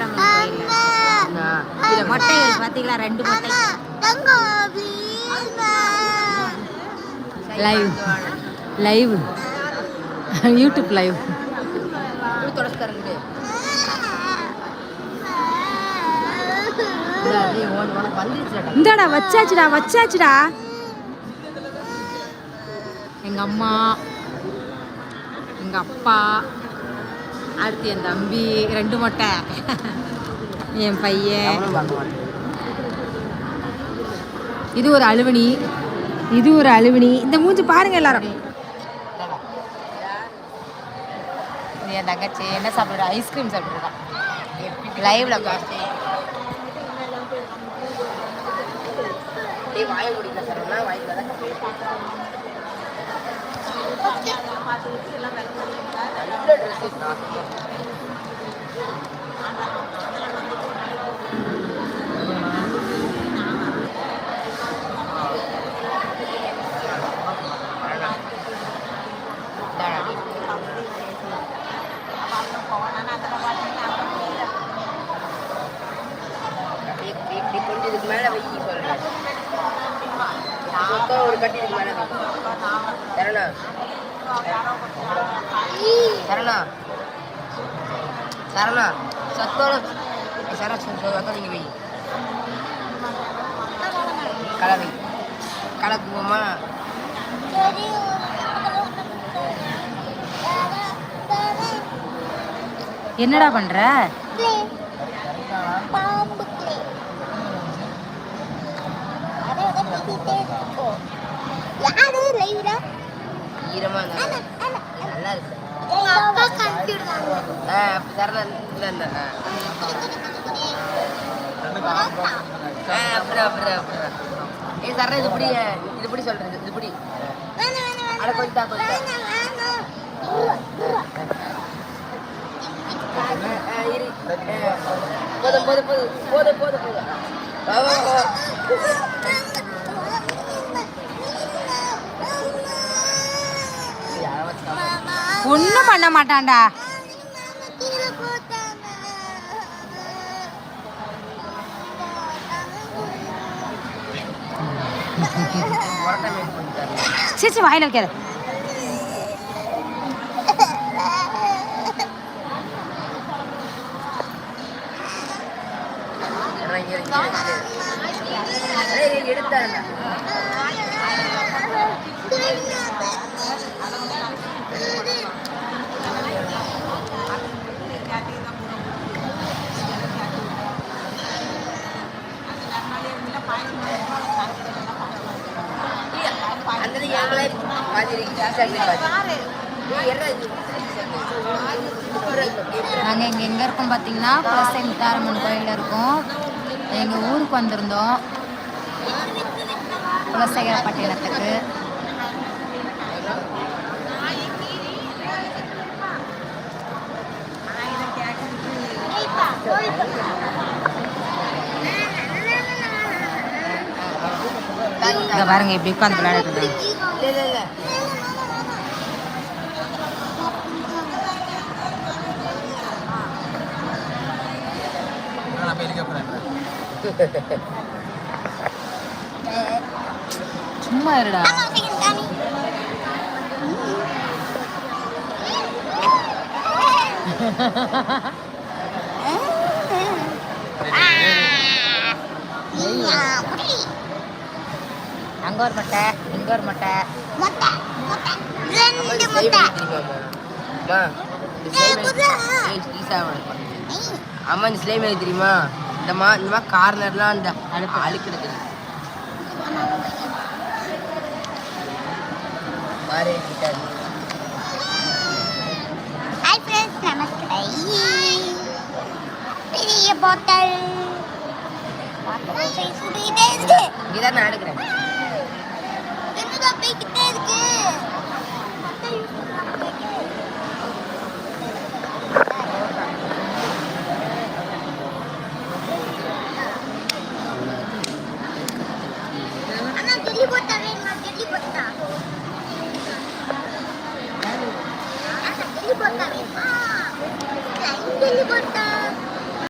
சித்தாரம்மன் கோயில் மொட்டைகள் பாத்தீங்களா? ரெண்டு மொட்டை. லைவ் லைவ் யூடியூப் லைவ் இந்தாடா வச்சாச்சுடா வச்சாச்சுடா. எங்க அம்மா எங்க அப்பா அடுத்து என் தம்பி ரெண்டு மொட்டை. என் பையன். இது ஒரு அழுவணி இது ஒரு அழுவணி இந்த மூஞ்சி பாருங்க எல்லாரும். என் தங்கச்சி. என்ன சாப்பிடுறா? ஐஸ்கிரீம் சாப்பிடுறா. லைவ்ல இதுக்கு மேல வைக்க சொல்றேன் ஒரு கட்டி இதுக்கு மேல வை சரணா சரணா சத்தோட சரணா நீங்க வை. கலவை. கலக்குவோமா? என்னடா பண்ற? யாரு? லைவ்ல ஈரமா இருந்தா நல்லா இருக்கு. ஆ அப்ப சரணா இந்த இந்த ஆ. அப்புறம் அப்புறம் அப்புறம் ஏ சரணா இது இப்படி இது இப்படி சொல்றது இது இப்படி அட கொஞ்சம் தா, கொஞ்சம் போதும் போதும் போதும். போதும் போதும் போதும். ஒன்றும் பண்ண மாட்டான்டா. சிச்சி வாயில் வைக்காது. மேய்ச்சி நாங்கள் இங்கே எங்கே இருக்கோம் பார்த்தீங்கன்னா குலசை முத்தாரம்மன் கோயிலில் இருக்கோம். எங்கள் ஊருக்கு வந்திருந்தோம். குலசேகரப்பட்டினத்துக்கு. இங்கே பாருங்க எப்படி உட்காந்து விளையாடுறது. இல்ல, இல்ல, இல்ல. சும்மா இருடா. அங்கே ஒரு மட்டை இங்கே ஒரு மட்டை முட்டை முட்டை. அம்மா, ரெண்டு முட்டை? அம்மா, இந்த ஸ்லைம் எழுதி தெரியுமா? இந்த மா இந்த மாதிரி கார்னர்லாம் அந்த அழுப்பு அழுக்கிறது. மாறி கிட்டாரு ஹாய் ஃப்ரெண்ட்ஸ் நமஸ்கரை பெரிய பாட்டல் இங்கதான் நான் எடுக்கிறேன். போய்கிட்டே இருக்கு Thank you.